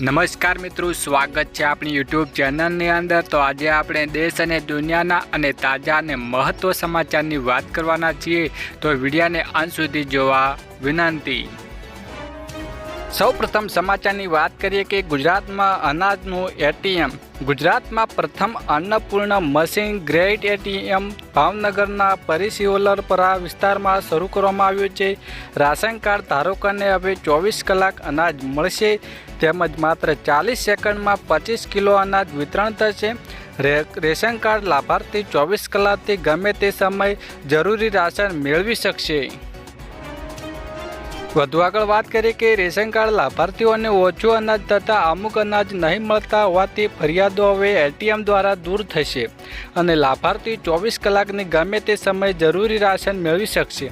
નમસ્કાર મિત્રો, સ્વાગત છે આપણી યુટ્યુબ ચેનલની અંદર. તો આજે આપણે દેશ અને દુનિયાના અને તાજા અને મહત્વ સમાચારની વાત કરવાના છીએ. તો વિડીયાને અંત સુધી જોવા વિનંતી. સૌપ્રથમ સમાચારની વાત કરીએ કે ગુજરાતમાં અનાજનું એટીએમ. ગુજરાતમાં પ્રથમ અન્નપૂર્ણ મશીન ગ્રેટ એટીએમ ભાવનગરના પરિસિઓલરપરા વિસ્તારમાં શરૂ કરવામાં આવ્યું છે. રાશન કાર્ડ ધારકોને હવે ચોવીસ કલાક અનાજ મળશે. તેમજ માત્ર ચાલીસ સેકન્ડમાં પચીસ કિલો અનાજ વિતરણ થશે. રેશન કાર્ડ લાભાર્થી ચોવીસ કલાકથી ગમે તે સમય જરૂરી રાશન મેળવી શકશે. વધુ આગળ વાત કરીએ કે રેશન કાર્ડ લાભાર્થીઓને ઓછું અનાજ તથા અમુક અનાજ નહીં મળતા હોવાથી ફરિયાદો હવે એટીએમ દ્વારા દૂર થશે અને લાભાર્થી ચોવીસ કલાકની ગમે તે સમયે જરૂરી રાશન મેળવી શકશે.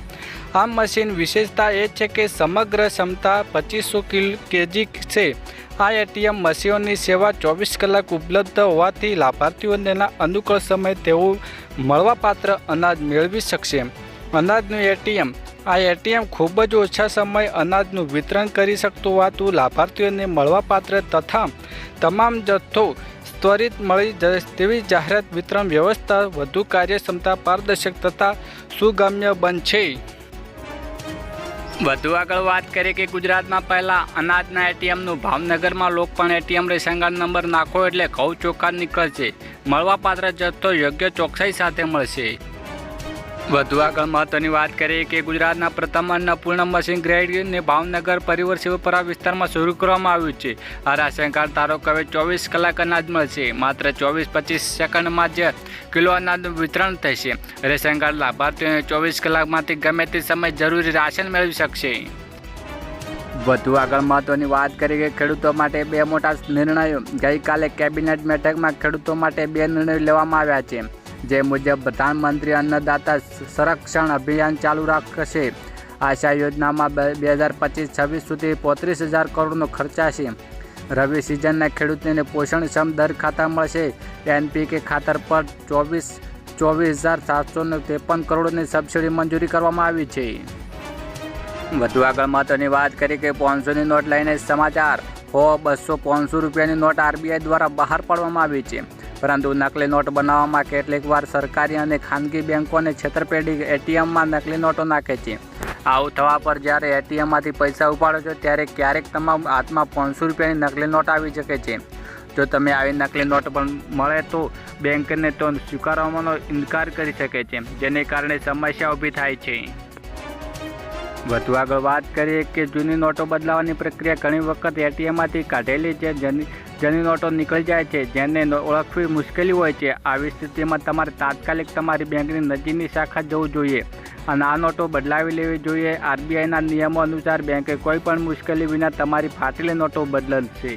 આ મશીન વિશેષતા એ છે કે સમગ્ર ક્ષમતા પચીસો કિલ કેજી છે. આ એટીએમ મશીનોની સેવા ચોવીસ કલાક ઉપલબ્ધ હોવાથી લાભાર્થીઓને અનુકૂળ સમયે તેઓ મળવાપાત્ર અનાજ મેળવી શકશે. અનાજનું એટીએમ. આ એટીએમ ખૂબ જ ઓછા સમય અનાજનું વિતરણ કરી શકતું હોવાતું લાભાર્થીઓને મળવાપાત્ર તથા તમામ જથ્થો ત્વરિત મળી જશે તેવી જાહેરાત વિતરણ વ્યવસ્થા વધુ કાર્યક્ષમતા, પારદર્શક તથા સુગમ્ય બનશે. વધુ આગળ વાત કરીએ કે ગુજરાતમાં પહેલાં અનાજના એટીએમનું ભાવનગરમાં લોક પણ એટીએમ રેશનકાર્ડ નંબર નાખો એટલે ઘઉં ચોખ્ખા નીકળશે. મળવાપાત્ર જથ્થો યોગ્ય ચોકસાઈ સાથે મળશે. વધુ આગળ મહત્વની વાત કરીએ કે ગુજરાતના પ્રથમ અન્નપૂર્ણ મશીન ગ્રેડને ભાવનગર પરિવર શિવપરા વિસ્તારમાં શરૂ કરવામાં આવ્યું છે. આ રાશન કાર્ડ ધારકો હવે ચોવીસ કલાક અનાજ મળશે. માત્ર ચોવીસ પચીસ સેકન્ડમાં જ કિલો અનાજનું વિતરણ થશે. રેશન કાર્ડ લાભાર્થીઓને ચોવીસ કલાકમાંથી ગમે તે સમય જરૂરી રાશન મેળવી શકશે. વધુ આગળ મહત્વની વાત કરીએ કે ખેડૂતો માટે બે મોટા નિર્ણયો. ગઈકાલે કેબિનેટ બેઠકમાં ખેડૂતો માટે બે નિર્ણયો લેવામાં આવ્યા છે. જે મુજબ પ્રધાનમંત્રી અન્નદાતા સંરક્ષણ અભિયાન ચાલુ રાખશે. આશા યોજનામાં બે હજાર પચીસ છવ્વીસ સુધી પોત્રીસ હજાર કરોડનો ખર્ચાશે રવિ સિઝનના ખેડૂતોને પોષણક્ષમ દર ખાતા મળશે. એનપીકે ખાતર પર ચોવીસ ચોવીસ હજાર સાતસો ત્રેપન કરોડની સબસિડી મંજૂરી કરવામાં આવી છે. વધુ આગળ મહત્વની વાત કરી કે પાંચસોની નોટ લઈને સમાચાર. હો બસો પાંચસો રૂપિયાની નોટ આરબીઆઈ દ્વારા બહાર પાડવામાં આવી છે. પરંતુ નકલી નોટ બનાવવામાં કેટલીક વાર સરકારી અને ખાનગી બેંકોને છેતરપેડી એટીએમમાં નકલી નોટો નાખે છે. આવું થવા પર જ્યારે એટીએમમાંથી પૈસા ઉપાડો છો, ત્યારે ક્યારેક તમારા હાથમાં પાંચસો રૂપિયાની નકલી નોટ આવી શકે છે. જો તમે આવી નકલી નોટ પણ મળે તો બેંકને તો સ્વીકારવાનો ઇનકાર કરી શકે છે, જેને કારણે સમસ્યા ઊભી થાય છે. વધુ આગળ વાત કરીએ કે જૂની નોટો બદલાવાની પ્રક્રિયા ઘણી વખત એટીએમમાંથી કાઢેલી છે, જેની જેની નોટો નીકળી જાય છે, જેને ઓળખવી મુશ્કેલી હોય છે. આવી સ્થિતિમાં તમારે તાત્કાલિક તમારી બેંકની નજીકની શાખા જવું જોઈએ અને આ નોટો બદલાવી લેવી જોઈએ. આરબીઆઈના નિયમો અનુસાર બેંકે કોઈ પણ મુશ્કેલી વિના તમારી ફાટેલી નોટો બદલશે.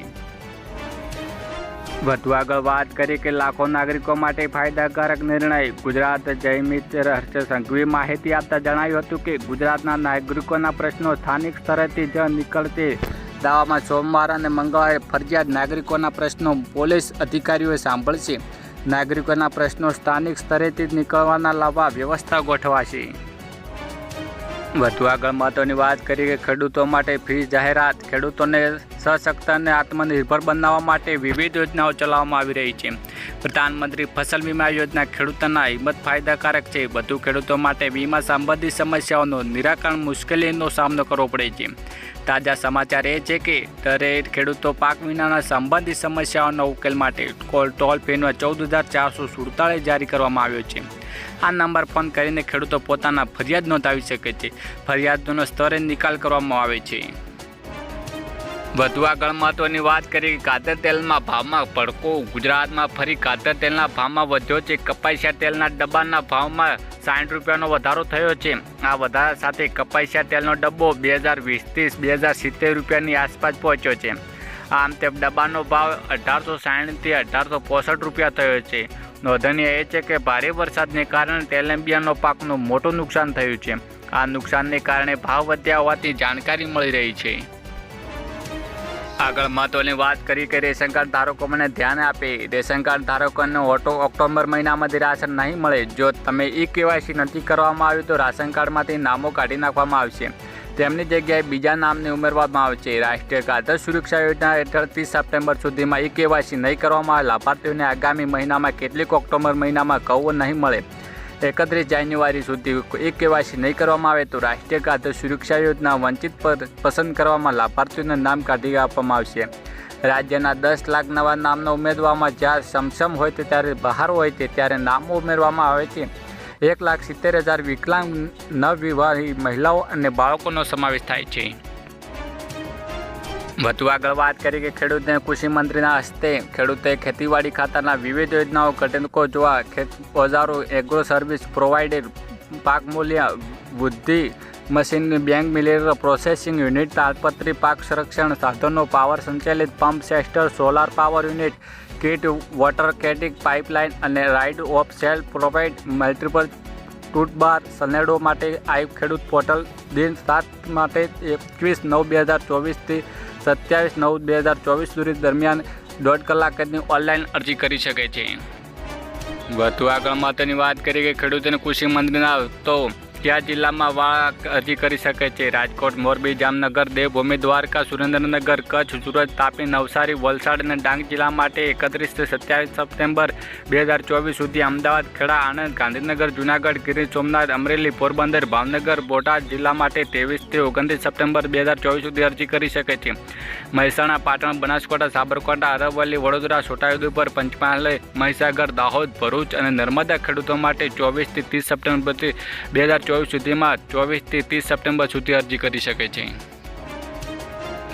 વધુ આગળ વાત કરીએ કે લાખો નાગરિકો માટે ફાયદાકારક નિર્ણય. ગુજરાત જયમિત્ર હર્ષ સંઘવી માહિતી આપતા જણાવ્યું હતું કે ગુજરાતના નાગરિકોના પ્રશ્નો સ્થાનિક સ્તરેથી જ નીકળશે. દાવામાં સોમવાર અને મંગળવારે ફરજિયાત નાગરિકોના પ્રશ્નો પોલીસ અધિકારીઓએ સાંભળશે. નાગરિકોના પ્રશ્નો સ્થાનિક સ્તરેથી જ નીકળવાના લાવવા વ્યવસ્થા ગોઠવાશે. વધુ આગળ મહત્વની વાત કરીએ કે ખેડૂતો માટે ફી જાહેરાત. ખેડૂતોને સશક્ત અને આત્મનિર્ભર બનાવવા માટે વિવિધ યોજનાઓ ચલાવવામાં આવી રહી છે. પ્રધાનમંત્રી ફસલ વીમા યોજના ખેડૂતોના હિંમત ફાયદાકારક છે. વધુ ખેડૂતો માટે વીમા સંબંધિત સમસ્યાઓનું નિરાકરણ મુશ્કેલીનો સામનો કરવો પડે છે. તાજા સમાચાર એ છે કે દરેક ખેડૂતો પાક વિનાના સંબંધિત સમસ્યાઓના ઉકેલ માટે કોલ ટોલ ફીનો ચૌદ હજાર ચારસો સુડતાળીસ જારી કરવામાં આવ્યો છે. આ નંબર ફોન કરીને ખેડૂતો પોતાના ફરિયાદ નોંધાવી શકે છે. ફરિયાદોનો સ્તરે નિકાલ કરવામાં આવે છે. વધુ આગળ મહત્વની વાત કરીએ કાદર તેલના ભાવમાં ભડકો. ગુજરાતમાં ફરી કાતર તેલના ભાવમાં વધ્યો છે. કપાસિયા તેલના ડબ્બાના ભાવમાં સાઠ રૂપિયાનો વધારો થયો છે. આ વધારા સાથે કપાસિયા તેલનો ડબ્બો બે હજાર વીસથી બે હજાર સિત્તેર રૂપિયાની આસપાસ પહોંચ્યો છે. આમ તે ડબ્બાનો ભાવ અઢારસો સાઠથી અઢારસો પોસઠ રૂપિયા થયો છે. નોંધનીય એ છે કે ભારે વરસાદને કારણે તેલંબિયાનો પાકનું મોટું નુકસાન થયું છે. આ નુકસાનને કારણે ભાવ વધ્યા હોવાથી જાણકારી મળી રહી છે. આગળ મહત્વની વાત કરી કે રેશન કાર્ડ ધારકોને ધ્યાન આપે. રેશન કાર્ડ ધારકોને ઓટો ઓક્ટોબર મહિનામાંથી રાશન નહીં મળે. જો તમે ઈ કેવાયસી નથી કરવામાં આવ્યું તો રાશન કાર્ડમાંથી નામો કાઢી નાખવામાં આવશે. તેમની જગ્યાએ બીજા નામને ઉમેરવામાં આવશે. રાષ્ટ્રીય ખાદ્ય સુરક્ષા યોજના હેઠળ ત્રીસ સપ્ટેમ્બર સુધીમાં ઈ કેવાયસી નહીં કરવામાં આવે. લાભાર્થીઓને આગામી મહિનામાં કેટલીક ઓક્ટોબર મહિનામાં કવો નહીં મળે. એકત્રીસ જાન્યુઆરી સુધી એક કેવાયસી નહીં કરવામાં આવે તો રાષ્ટ્રીય ખાદ્ય સુરક્ષા યોજના વંચિત પર પસંદ કરવામાં લાભાર્થીઓને નામ કાઢી આપવામાં આવશે. રાજ્યના દસ લાખ નવા નામના ઉમેદવારમાં જ્યાં સમસમ હોય તે ત્યારે બહાર હોય તે ત્યારે નામો ઉમેરવામાં આવે છે. એક લાખ સિત્તેર હજાર વિકલાંગ નવવિવાહી મહિલાઓ અને બાળકોનો સમાવેશ થાય છે. વધુ આગળ વાત કરી કે ખેડૂતને કૃષિ મંત્રીના હસ્તે ખેડૂતે ખેતીવાડી ખાતાના વિવિધ યોજનાઓ, ઘટકો જોવા ખેત ઓજારો એગ્રો સર્વિસ પ્રોવાઇડેડ પાક મૂલ્ય વૃદ્ધિ મશીનની બેંક મિલેર પ્રોસેસિંગ યુનિટ તાલપત્રી પાક સંરક્ષણ સાધનો પાવર સંચાલિત pump સેસ્ટર solar power unit kit water કેટિક pipeline અને રાઇડ ઓફ સેલ પ્રોવાઇડ મલ્ટિપલ ટૂથબાર સનેડો માટે આઈ ખેડૂત પોર્ટલ દિન સાત માટે એકવીસ નવ બે હજાર ચોવીસથી સત્યાવીસ નવ બે હજાર ચોવીસ સુધી દરમિયાન દોઢ કલાકની ઓનલાઈન અરજી કરી શકે છે. વધુ આગળ મહત્વની વાત કરીએ કે ખેડૂતોને કૃષિ મંત્રીના તો કયા જિલ્લામાં વાળા અરજી કરી શકે છે. રાજકોટ, મોરબી, જામનગર દેવભૂમિ દ્વારકા, સુરેન્દ્રનગર, કચ્છ, સુરત, તાપી, નવસારી, વલસાડ અને ડાંગ જિલ્લા માટે એકત્રીસથી સત્યાવીસ સપ્ટેમ્બર બે હજાર ચોવીસ સુધી અમદાવાદ, ખેડા આણંદ ગાંધીનગર, જુનાગઢ, ગીર, સોમનાથ, અમરેલી, પોરબંદર, ભાવનગર, બોટાદ જિલ્લા માટે ત્રેવીસથી ઓગણત્રીસ સપ્ટેમ્બર બે હજાર ચોવીસ સુધી અરજી કરી શકે છે. મહેસાણા, પાટણ, બનાસકાંઠા, સાબરકાંઠા, અરવલ્લી, વડોદરા, છોટાઉદેપુર, પંચમહાલ, મહીસાગર, દાહોદ, ભરૂચ અને નર્મદા ખેડૂતો માટે ચોવીસથી ત્રીસ સપ્ટેમ્બરથી બે હજાર ચોવીસ સુધીમાં ચોવીસથી ત્રીસ સપ્ટેમ્બર સુધી અરજી કરી શકે છે.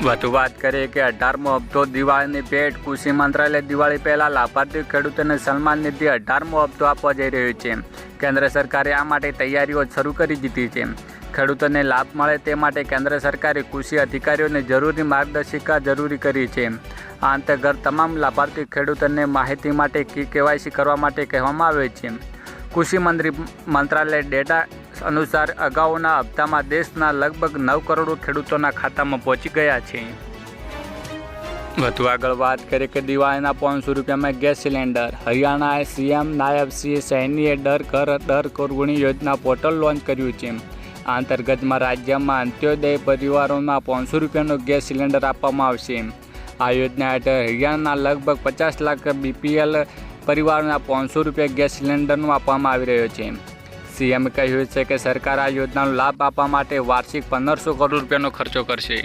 વધુ વાત કરીએ કે અઢારમો હપ્તો દિવાળીની ભેટ કૃષિ મંત્રાલય દિવાળી પહેલાં લાભાર્થી ખેડૂતોને સન્માન નિધિ અઢારમો હપ્તો આપવા જઈ રહ્યો છે. કેન્દ્ર સરકારે આ માટે તૈયારીઓ શરૂ કરી દીધી છે. ખેડૂતોને લાભ મળે તે માટે કેન્દ્ર સરકારે કૃષિ અધિકારીઓને જરૂરી માર્ગદર્શિકા જરૂરી કરી છે. આ અંતર્ગત તમામ લાભાર્થી ખેડૂતોને માહિતી માટે કી કેવાયસી કરવા માટે કહેવામાં આવે છે. કૃષિ મંત્રી મંત્રાલય ડેટા અનુસાર અગાઉના હપ્તામાં દેશના લગભગ નવ કરોડ ખેડૂતોના ખાતામાં પહોંચી ગયા છે. વધુ આગળ વાત કરીએ કે દિવાળીના પાંચસો રૂપિયામાં gas cylinder. Haryana C M Nayab C સૈનીએ ડર ઘર ડર કરગુણી યોજના પોર્ટલ લોન્ચ કર્યું છે. આ અંતર્ગતમાં રાજ્યમાં અંત્યોદય પરિવારોમાં પાંચસો રૂપિયાનો ગેસ સિલિન્ડર આપવામાં આવશે. આ યોજના હેઠળ હરિયાણાના લગભગ પચાસ લાખ બીપીએલ પરિવારોના પાંચસો રૂપિયા ગેસ સિલિન્ડરનું આપવામાં આવી રહ્યો છે. સીએમે કહ્યું છે કે સરકાર આ યોજનાનો લાભ આપવા માટે વાર્ષિક પંદરસો કરોડ રૂપિયાનો ખર્ચો કરશે.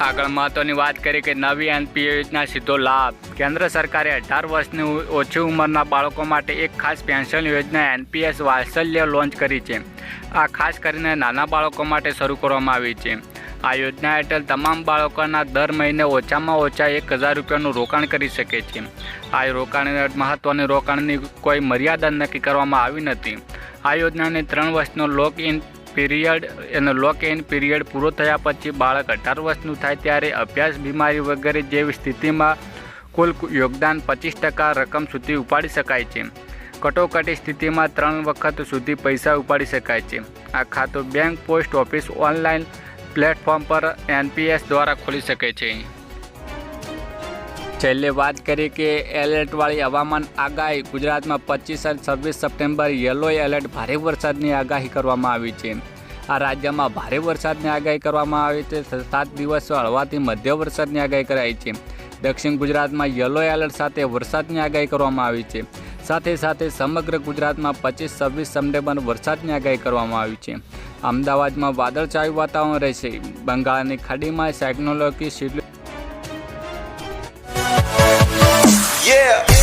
આગળ મહત્વની વાત કરીએ કે નવી એનપીએ યોજના સીધો લાભ. કેન્દ્ર સરકારે અઢાર વર્ષની ઓછી ઉંમરના બાળકો માટે એક ખાસ પેન્શન યોજના એનપીએસ વાત્સલ્ય લોન્ચ કરી છે. આ ખાસ કરીને નાના બાળકો માટે શરૂ કરવામાં આવી છે. આ યોજના હેઠળ તમામ બાળકોના દર મહિને ઓછામાં ઓછા એક હજાર રૂપિયાનું રોકાણ કરી શકે છે. આ રોકાણ મહત્ત્વની રોકાણની કોઈ મર્યાદા નક્કી કરવામાં આવી નથી. આ યોજનાને ત્રણ વર્ષનો લોક ઇન પીરિયડ એનો લોક ઇન પીરિયડ પૂરો થયા પછી બાળક અઢાર વર્ષનું થાય ત્યારે અભ્યાસ, બીમારી વગેરે જેવી સ્થિતિમાં કુલ યોગદાન પચીસ ટકા રકમ સુધી ઉપાડી શકાય છે. કટોકટી સ્થિતિમાં ત્રણ વખત સુધી પૈસા ઉપાડી શકાય છે. આ ખાતું bank, post office, online platform પર એનપીએસ દ્વારા ખોલી શકે છે. છેલ્લે વાત કરીએ કે એલર્ટવાળી હવામાન આગાહી ગુજરાતમાં પચીસ અને છવ્વીસ સપ્ટેમ્બર યલો એલર્ટ ભારે વરસાદની આગાહી કરવામાં આવી છે. આ રાજ્યમાં ભારે વરસાદની આગાહી કરવામાં આવી છે. સાત દિવસ હળવાથી મધ્ય વરસાદની આગાહી કરાઈ છે. દક્ષિણ ગુજરાતમાં યલો એલર્ટ સાથે વરસાદની આગાહી કરવામાં આવી છે. સાથે સાથે સમગ્ર ગુજરાતમાં પચીસ, છવ્વીસ સપ્ટેમ્બર વરસાદની આગાહી કરવામાં આવી છે. અમદાવાદમાં વાદળછાયું વાતાવરણ રહેશે બંગાળની ખાડીમાં સાયક્નોલોજી શિડ્યુલ Yeah!